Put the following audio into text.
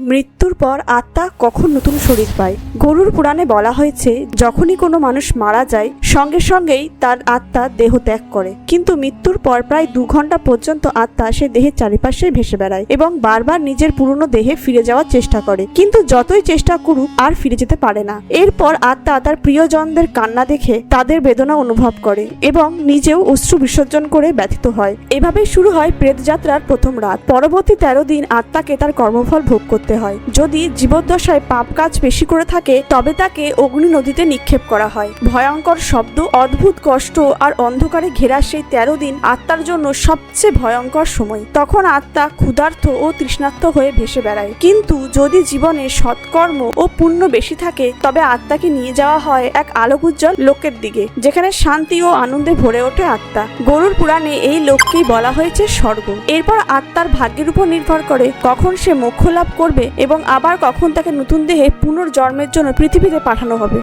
মৃত্যুর পর আত্মা কখন নতুন শরীর পায়? গরুর পুরাণে বলা হয়েছে, যখনই কোনো মানুষ মারা যায়, সঙ্গে সঙ্গেই তার আত্মা দেহ ত্যাগ করে। কিন্তু মৃত্যুর পর প্রায় দু ঘণ্টা পর্যন্ত আত্মা সে দেহের চারিপাশে ভেসে বেড়ায় এবং বারবার নিজের পুরনো দেহে ফিরে যাওয়ার চেষ্টা করে। কিন্তু যতই চেষ্টা করুক, আর ফিরে যেতে পারে না। এরপর আত্মা তার প্রিয়জনদের কান্না দেখে তাদের বেদনা অনুভব করে এবং নিজেও অশ্রু বিসর্জন করে ব্যথিত হয়। এভাবেই শুরু হয় প্রেতযাত্রার প্রথম রাত। পরবর্তী তেরো দিন আত্মাকে তার কর্মফল ভোগ করতে হয়। যদি জীবদ্দশায় পাপ কাজ বেশি করে থাকে, তবে তাকে অগ্নি নদীতে নিক্ষেপ করা হয়। ভয়ঙ্কর শব্দ, অদ্ভুত কষ্ট আর অন্ধকারে ঘেরা সেই তেরো দিন আত্মার জন্য সবচেয়ে ভয়ঙ্কর সময়। তখন আত্মা ক্ষুধার্ত ও তৃষ্ণার্ত হয়ে ভেসে বেড়ায়। কিন্তু যদি জীবনে সৎকর্ম ও পুণ্য বেশি থাকে, তবে আত্মাকে নিয়ে যাওয়া হয় এক আলোকুজ্জ্বল লোকের দিকে, যেখানে শান্তি ও আনন্দে ভরে ওঠে আত্মা। গরুর পুরাণে এই লোককেই বলা হয়েছে স্বর্গ। এরপর আত্মার ভাগ্যের উপর নির্ভর করে কখন সে মোক্ষ লাভ করবে এবং আবার কখন তাকে নতুন দেহে পুনর্জন্মের জন্য পৃথিবীতে পাঠানো হবে।